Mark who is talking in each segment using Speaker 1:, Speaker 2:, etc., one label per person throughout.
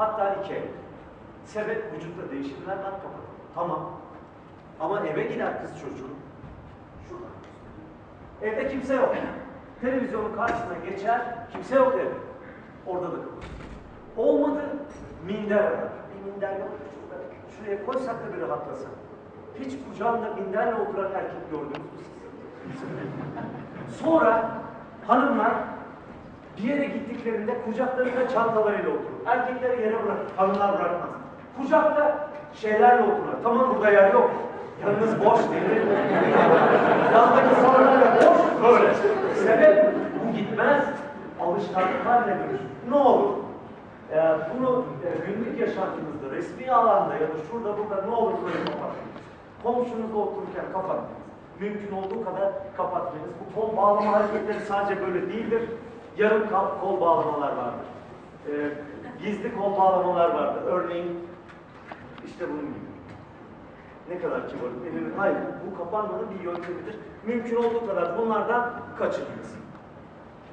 Speaker 1: Hatta iki el. Sebep vücutta değişimler var kapatalım. Tamam. Ama eve gider kız çocuğu. Göstereyim. Evde kimse yok. Televizyonun karşısına geçer, kimse yok evde. Orada da kalır. Olmadı, minder arar. Bir minder yok. Şurada, şuraya koysak da bir rahatlasa. Hiç kucağında minderle oturan erkek gördünüz mü siz? Sonra hanımlar bir yere gittiklerinde kucaklarında çantalarıyla oturur. Erkekleri yere bırakır, hanımlar bırakmaz. Kucakta şeylerle oturur. Tamam burada yer yok. Yanınız boş değil. Yandaki sandalye boş, böyle. Sebep bu gitmez, alışkanlık haline dönüşür. Ne olur? Ee, bunu e, günlük yaşantınızda, resmi alanda ya da şurada burada ne olur böyle kapatın. Komşunuzla otururken kapatın. Mümkün olduğu kadar kapatmayınız. Bu kol bağlama hareketleri sadece böyle değildir. Yarım kol, bağlamalar vardır. Ee, gizli kol bağlamalar vardır. Örneğin işte bunun gibi. Ne kadar kibar. Elimin, hayır, bu kapanmanın bir yöntemidir. Mümkün olduğu kadar bunlardan kaçınınız.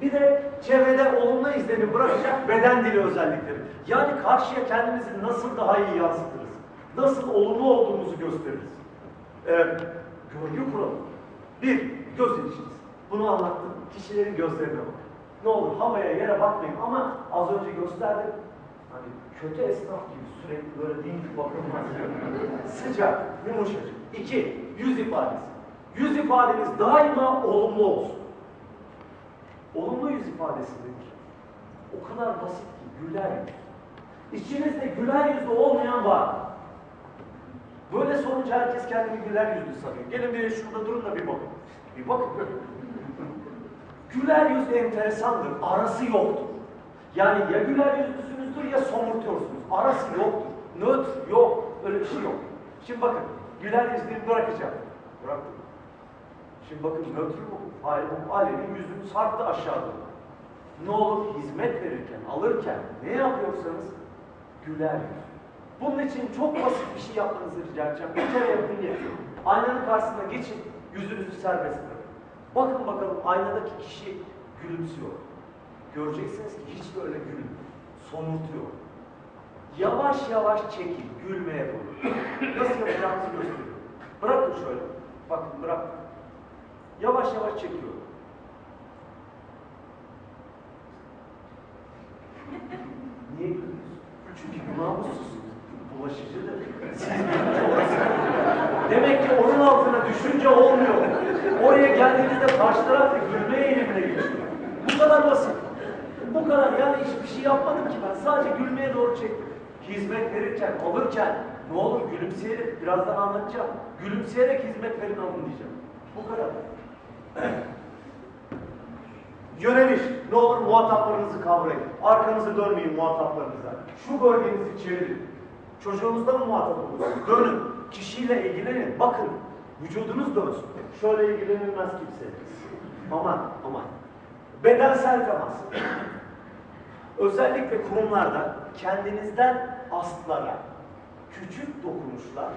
Speaker 1: Bir de çevrede olumlu izlenim bırakacak beden dili özellikleri. Yani karşıya kendimizi nasıl daha iyi yansıtırız? Nasıl olumlu olduğumuzu gösteririz? Ee, görgü kuralı. Bir, göz ilişkisi. Bunu anlattım. Kişilerin gözlerine bak. Ne olur havaya yere bakmayın ama az önce gösterdim. Hani kötü esnaf gibi sürekli böyle dik bakılmaz. Sıcak, yumuşacık. İki, yüz ifadesi. Yüz ifadeniz daima olumlu olsun. Olumlu yüz ifadesi nedir? O kadar basit ki güler yüz. İçinizde güler yüzlü olmayan var. Böyle sorunca herkes kendini güler yüzlü sanıyor. Gelin bir şurada durun da bir bakın. Bir bakın. Güler yüz enteresandır. Arası yoktur. Yani ya güler yüzlüsünüzdür ya somurtuyorsunuz. Arası yoktur. Nötr yok. Öyle bir şey yok. Şimdi bakın. Güler yüzlüyü bırakacağım. Bıraktım. Şimdi bakın nötr bu. Alemin yüzünü sarktı aşağıda. Ne olur hizmet verirken, alırken ne yapıyorsanız güler yüz. Bunun için çok basit bir şey yapmanızı rica edeceğim. Bir kere yapın yetiyor. Aynanın karşısına geçin, yüzünüzü serbest bırakın. Bakın bakalım aynadaki kişi gülümsüyor. Göreceksiniz ki hiç böyle gülmüyor. Somurtuyor. Yavaş yavaş çekin, gülmeye doğru. Nasıl yapacağınızı gösteriyorum. Bırakın şöyle. Bakın bırakın. Yavaş yavaş çekiyor. Niye gülüyorsun? Çünkü namussuzsunuz. Bulaşıcıdır. Siz Demek ki onun altına düşünce olmuyor. Oraya geldiğinizde karşı taraf da gülme eğilimine geçiyor. Bu kadar basit. Bu kadar yani hiçbir şey yapmadım ki ben. Sadece gülmeye doğru çektim. Hizmet verirken, alırken ne olur gülümseyerek, birazdan anlatacağım. Gülümseyerek hizmet verin alın diyeceğim. Bu kadar. Yöneliş. Ne olur muhataplarınızı kavrayın. Arkanızı dönmeyin muhataplarınıza. Şu bölgenizi çevirin. Çocuğunuzla mı muhatap olursunuz? Dönün. Kişiyle ilgilenin. Bakın. Vücudunuz dönsün. Şöyle ilgilenilmez kimse. Aman aman. Bedensel temas. Özellikle kurumlarda kendinizden astlara küçük dokunuşlar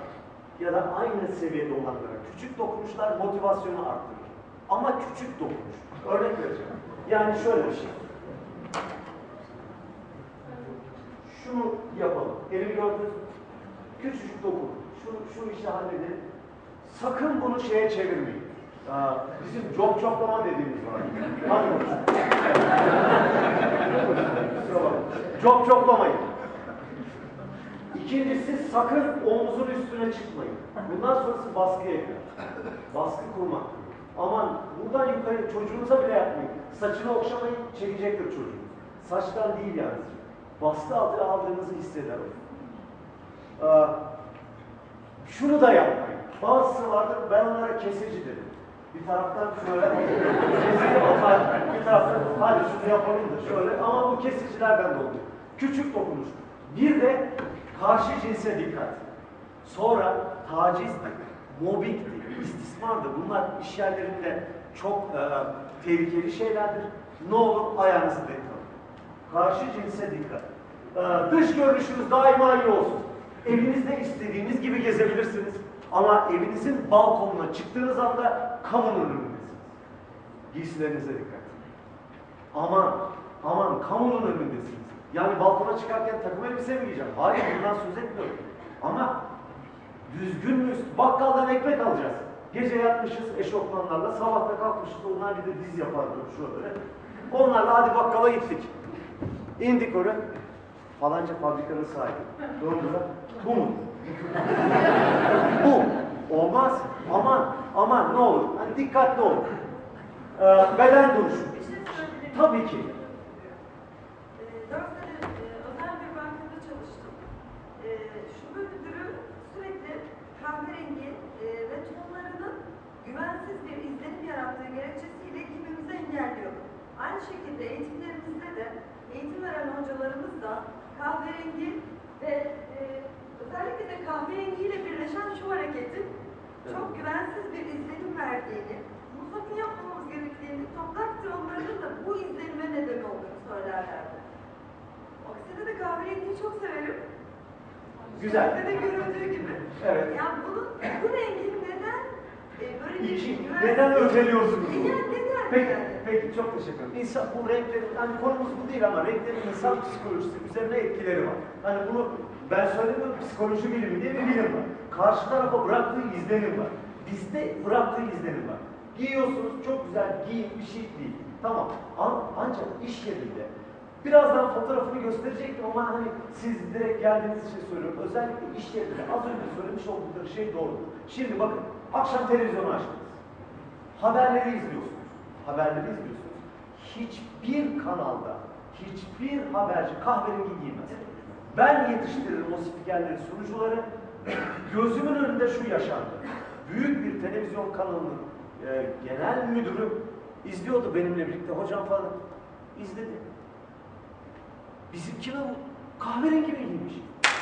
Speaker 1: ya da aynı seviyede olanlara küçük dokunuşlar motivasyonu arttırır. Ama küçük dokunuş. Örnek vereceğim. Yani şöyle bir şey. Şunu yapalım. Elimi gördünüz mü? Küçücük dokun. Şu, şu işi halledin. Sakın bunu şeye çevirmeyin. Aa, bizim job joblama dediğimiz var. Hadi Job joplamayın. İkincisi sakın omuzun üstüne çıkmayın. Bundan sonrası baskıya girer. Baskı kurmak. Aman buradan yukarı çocuğunuza bile yapmayın. Saçını okşamayın, çekecektir çocuğunuz. Saçtan değil yani. Baskı altına aldığınızı hisseder o. Ee, şunu da yapmayın. Bazısı vardır, ben onlara kesici dedim. Bir taraftan şöyle kesici atar, bir taraftan hadi şunu yapalım da şöyle. Ama bu kesicilerden de oluyor. Küçük dokunuş. Bir de karşı cinse dikkat. Sonra tacizdir, mobbingdir, istismardır. Bunlar iş yerlerinde çok e, tehlikeli şeylerdir. Ne olur ayağınızı denk alın. Karşı cinse dikkat. E, dış görünüşünüz daima iyi olsun. Evinizde istediğiniz gibi gezebilirsiniz. Ama evinizin balkonuna çıktığınız anda kamunun önündesiniz. Giysilerinize dikkat. Aman, aman kamunun önündesiniz. Yani balkona çıkarken takım elbise mi giyeceğim? Hayır bundan söz etmiyorum. Ama düzgün müyüz? Bakkaldan ekmek alacağız. Gece yatmışız eşofmanlarla, sabahta kalkmışız. Onlar bir de diz yapardı şöyle. Onlarla hadi bakkala gittik. İndik oraya. Falanca fabrikanın sahibi. Doğru mu? Bu mu? Bu. Olmaz. Aman, aman ne olur. Hani dikkatli olun. Ee, beden duruşu.
Speaker 2: Bir şey
Speaker 1: Tabii ki.
Speaker 2: Ee, Dört sene e, özel bir bankada çalıştım. Ee, Şube müdürü sürekli kahverengi e, ve tonlarının güvensiz bir izlenim yarattığı gerekçesiyle giymemizi engelliyordu. Aynı şekilde eğitimlerimizde de eğitim veren hocalarımız da kahverengi ve özellikle de kahverengiyle birleşen şu hareketin çok güvensiz bir izlenim verdiğini, sakın yapmamamız gerektiğini, toprak tronlarının da bu izlenime neden olduğunu söylerlerdi. Aksine de kahverengiyi çok severim.
Speaker 1: Güzel.
Speaker 2: Sizde de görüldüğü gibi.
Speaker 1: Evet.
Speaker 2: Yani bunun, bu rengin neden e, böyle bir
Speaker 1: İki, neden öteliyorsunuz bunu?
Speaker 2: Yani neden
Speaker 1: Peki,
Speaker 2: yani?
Speaker 1: Peki çok teşekkür ederim. İnsan, bu renklerin, hani konumuz bu değil ama renklerin insan psikolojisi üzerine etkileri var. Hani bunu ben söylemiyorum, psikoloji bilimi diye bir bilim var. Karşı tarafa bıraktığı izlenim var. Bizde bıraktığı izlenim var. Giyiyorsunuz, çok güzel giyin, bir şey değil. Tamam, An- ancak iş yerinde, birazdan fotoğrafını gösterecektim ama hani siz direkt geldiğiniz için söylüyorum. Özellikle iş yerinde az önce söylemiş oldukları şey doğru. Şimdi bakın, akşam televizyonu açtınız. Haberleri izliyorsunuz. Haberleri izliyorsunuz. Hiçbir kanalda, hiçbir haberci kahverengi giymez. Ben yetiştiririm o spikerleri, sunucuları. Gözümün önünde şu yaşandı. Büyük bir televizyon kanalının e, genel müdürü izliyordu benimle birlikte. Hocam falan izledi. Bizimki bu? Kahverengi mi giymiş?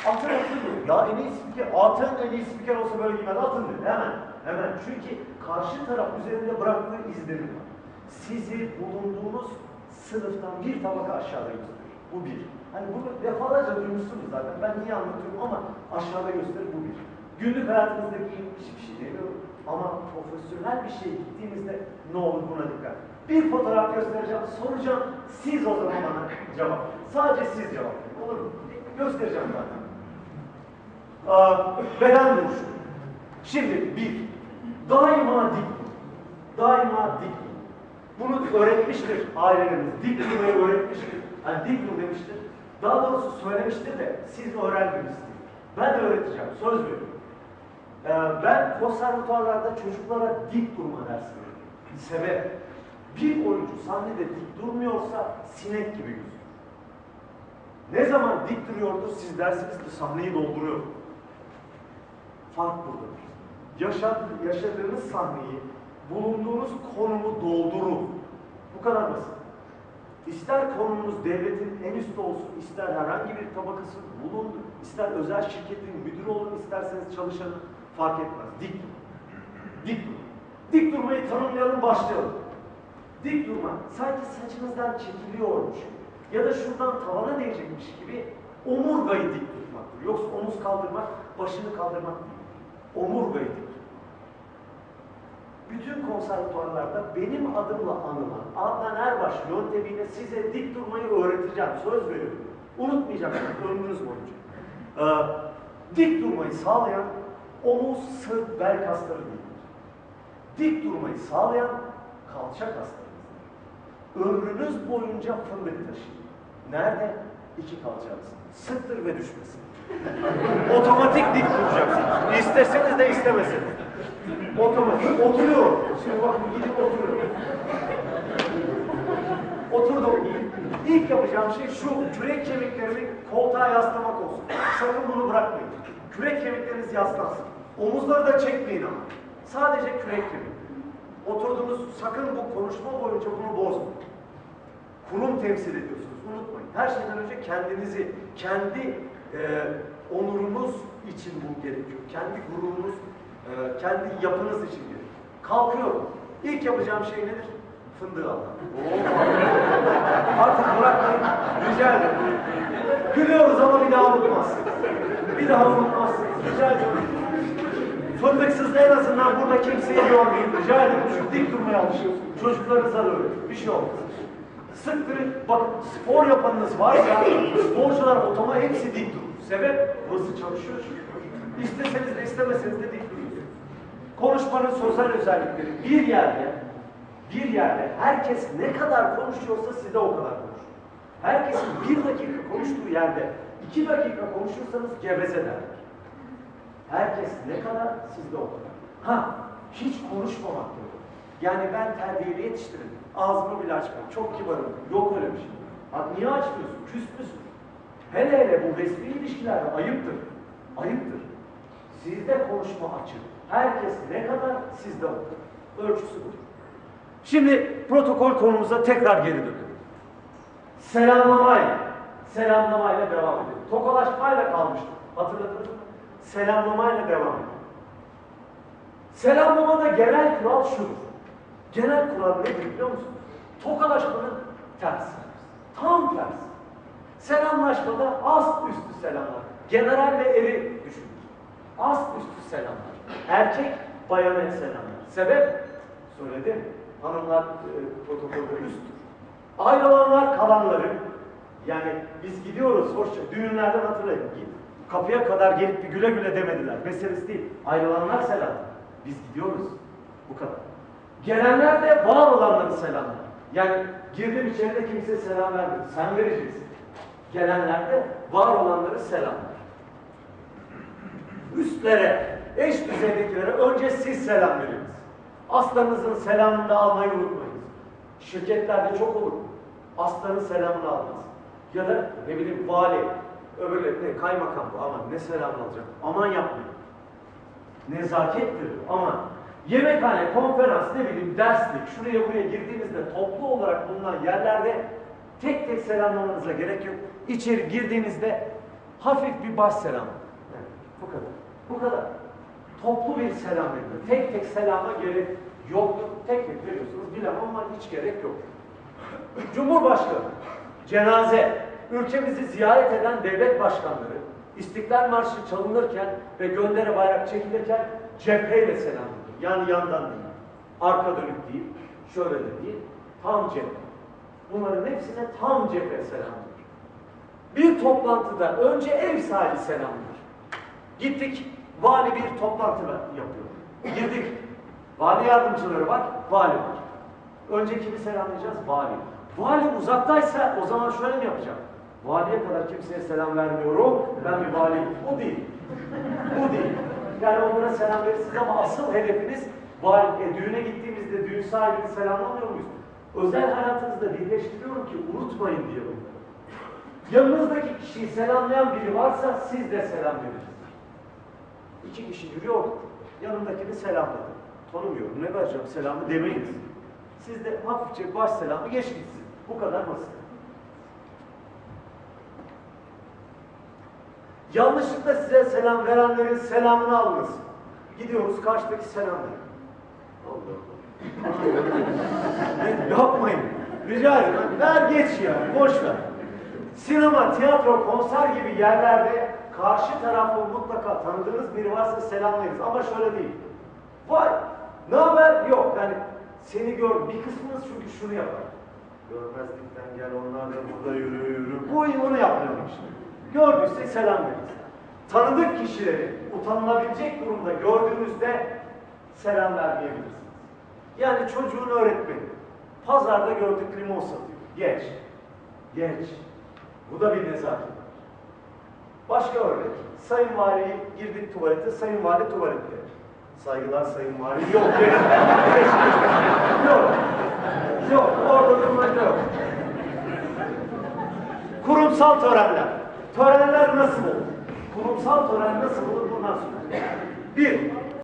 Speaker 1: Atın atın. Ya en iyi spiker, atın en iyi spiker olsa böyle giymez. Atın dedi. Hemen, hemen. Çünkü karşı taraf üzerinde bıraktığı izlenim var. Sizi bulunduğunuz sınıftan bir tabaka aşağıda gösterir. Bu bir. Hani bunu defalarca duymuşsunuz zaten. Ben niye anlatıyorum ama aşağıda gösterir bu bir. Günlük hayatınızda giyilmiş bir şey demiyorum. Ama profesyonel bir şeye gittiğimizde ne olur buna dikkat. Bir fotoğraf göstereceğim, soracağım. Siz o zaman bana cevap. Sadece siz cevap. Olur mu? Göstereceğim zaten. Aa, beden duruşu. Şimdi bir, daima dik. Daima dik. Bunu öğretmiştir ailelerimiz. Dik durmayı öğretmiştir. Yani dik dur demiştir. Daha doğrusu söylemiştir de siz öğrenmemişsiniz. Ben de öğreteceğim. Söz veriyorum. Ee, ben konservatuarlarda çocuklara dik durma dersi veriyorum. Sebep. Bir oyuncu sahnede dik durmuyorsa sinek gibi gözükür. Ne zaman dik duruyordur siz dersiniz ki sahneyi dolduruyor. Fark buradadır. Yaşad, yaşadığınız sahneyi, bulunduğunuz konumu doldurun. Bu kadar basit. İster konumunuz devletin en üstte olsun, ister herhangi bir tabakası bulun, ister özel şirketin müdürü olun, isterseniz çalışanı fark etmez. Dik durun. Dik durun. Dik durmayı tanımlayalım, başlayalım. Dik durmak sanki saçınızdan çekiliyormuş ya da şuradan tavana değecekmiş gibi omurgayı dik tutmaktır. Yoksa omuz kaldırmak, başını kaldırmak değil. Omurgayı dik. Bütün konservatuarlarda benim adımla anılan Adnan Erbaş yöntemiyle size dik durmayı öğreteceğim. Söz veriyorum. Unutmayacaksınız ömrünüz boyunca. Ee, dik durmayı sağlayan omuz, sırt, bel kasları değildir. Dik durmayı sağlayan kalça kaslarınızdır. Ömrünüz boyunca fındık taşıyın. Nerede? İki kalçanız. Sıktır ve düşmesin. Otomatik dik duracaksınız. İsteseniz de istemeseniz. Otomatik. Oturuyor. Şimdi bakın gidip oturuyor. Oturdum. İlk yapacağım şey şu kürek kemiklerimi koltuğa yaslamak olsun. Sakın bunu bırakmayın. Kürek kemikleriniz yaslansın. Omuzları da çekmeyin ama. Sadece kürek kemiği. Oturdunuz sakın bu konuşma boyunca bunu bozmayın. Kurum temsil ediyorsunuz. Unutmayın. Her şeyden önce kendinizi, kendi e, onurunuz için bu gerekiyor. Kendi gururunuz, e, kendi yapınız için gerekiyor. Kalkıyorum. İlk yapacağım şey nedir? Fındığı almak. Artık bırakmayın. Rica ederim. Gülüyoruz ama bir daha unutmazsınız. Bir daha unutmazsınız. Rica ediyorum. Fındıksız en azından burada kimseyi görmeyin. Rica ederim. Şu dik durmaya alışın. Çocuklarınıza da öğretin. Bir şey olmaz. Sıktırın. Bakın spor yapanınız varsa sporcular otoma hepsi dik durur. Sebep hızlı çalışıyor çünkü. İsteseniz de istemeseniz de dik duruyorsunuz. Konuşmanın sözel özellikleri bir yerde bir yerde herkes ne kadar konuşuyorsa siz de o kadar konuşun. Herkesin bir dakika konuştuğu yerde iki dakika konuşursanız geveze derler. Herkes ne kadar siz de o kadar. Ha hiç konuşmamak yok. Yani ben terbiyeli yetiştirin. Ağzımı bile açmam. Çok kibarım. Yok öyle bir şey. Bak niye açmıyorsun? Küs müsün? Hele hele bu resmi ilişkilerde ayıptır. Ayıptır. Sizde konuşma açık. Herkes ne kadar sizde o kadar. Ölçüsü budur. Şimdi protokol konumuza tekrar geri dönelim. Selamlamayla, selamlamayla devam edelim. Tokalaşmayla kalmıştık. Hatırladınız mı? Selamlamayla devam edelim. Selamlamada genel kural şudur. Genel kural nedir biliyor musunuz? Tokalaşmanın tersi. Tam tersi. Selamlaşmada ast üstü selamlar. General ve eri düşünün. Ast üstü selamlar. Erkek bayana selamlar. Sebep? Söyledim. Hanımlar e, protokolde üsttür. Ayrılanlar kalanları. Yani biz gidiyoruz hoşça. Düğünlerden hatırlayın. Kapıya kadar gelip bir güle güle demediler. Meselesi değil. Ayrılanlar selam. Biz gidiyoruz. Bu kadar. Gelenler de var olanları selamlar. Yani girdim içeride kimse selam vermedi. Sen vereceksin. Gelenler de var olanları selamlar. Üstlere, eş düzeydekilere önce siz selam veriniz. Aslanınızın selamını da almayı unutmayınız. Şirketlerde çok olur. Aslanın selamını almaz. Ya da ne bileyim vali, öbürleri ne kaymakam bu aman ne selam alacak. Aman yapmayın. Nezakettir aman. Yemekhane, konferans, ne bileyim derslik, şuraya buraya girdiğinizde toplu olarak bulunan yerlerde tek tek selamlamanıza gerek yok. İçeri girdiğinizde hafif bir baş selam. Evet, bu kadar. Bu kadar. Toplu bir selam verilir. Tek tek selama gerek yoktur. Tek tek veriyorsunuz bilemem ama hiç gerek yok. Cumhurbaşkanı, cenaze, ülkemizi ziyaret eden devlet başkanları, İstiklal Marşı çalınırken ve göndere bayrak çekilirken cepheyle selamlanır. Yani yandan değil, arka dönük değil, şöyle de değil, tam cephe. Bunların hepsine tam cephe selamlanır. Bir toplantıda önce ev sahibi selamlanır. Gittik, vali bir toplantı yapıyor. Girdik, vali yardımcıları var, vali var. Önce kimi selamlayacağız? Vali. Vali uzaktaysa o zaman şöyle mi yapacağım? Valiye kadar kimseye selam vermiyorum, ben bir valiyim. O değil. Bu değil. Yani onlara selam verirsiniz ama asıl hedefiniz vali. E, düğüne gittiğimizde düğün sahibini selamlamıyor muyuz? Özel hayatınızda birleştiriyorum ki unutmayın diye bunları. Yanınızdaki kişiyi selamlayan biri varsa siz de selam verirsiniz. İki kişi yürüyor, yanımdakini selamladı. Tanımıyorum, ne vereceğim selamı demeyiniz. Siz de hafifçe baş selamı geç gitsin. Bu kadar basit. Yanlışlıkla size selam verenlerin selamını alınız. Gidiyoruz karşıdaki selamlar. Allah Allah. Ne, Yapmayın. Rica ederim. Ver geç ya. Boş ver. Sinema, tiyatro, konser gibi yerlerde karşı tarafı mutlaka tanıdığınız biri varsa selamlayınız. Ama şöyle değil. Vay, ne haber? Yok. Yani seni gör. Bir kısmınız çünkü şunu yapar. Görmezlikten gel onlar da burada yürü yürü. Bu onu yapmıyor işte. Gördüyse selam veririz. Tanıdık kişileri utanılabilecek durumda gördüğünüzde selam vermeyebilirsiniz. Yani çocuğun öğretmeni. Pazarda gördük limon satıyor. Geç. Geç. Bu da bir nezaket. Başka örnek. Sayın Vali girdik tuvalete, Sayın Vali tuvalette. Saygılar Sayın Vali. Yok. Yok. Yok, orada durmak yok. Kurumsal törenler. Törenler nasıl olur? Kurumsal tören nasıl olur bundan sonra? Bir,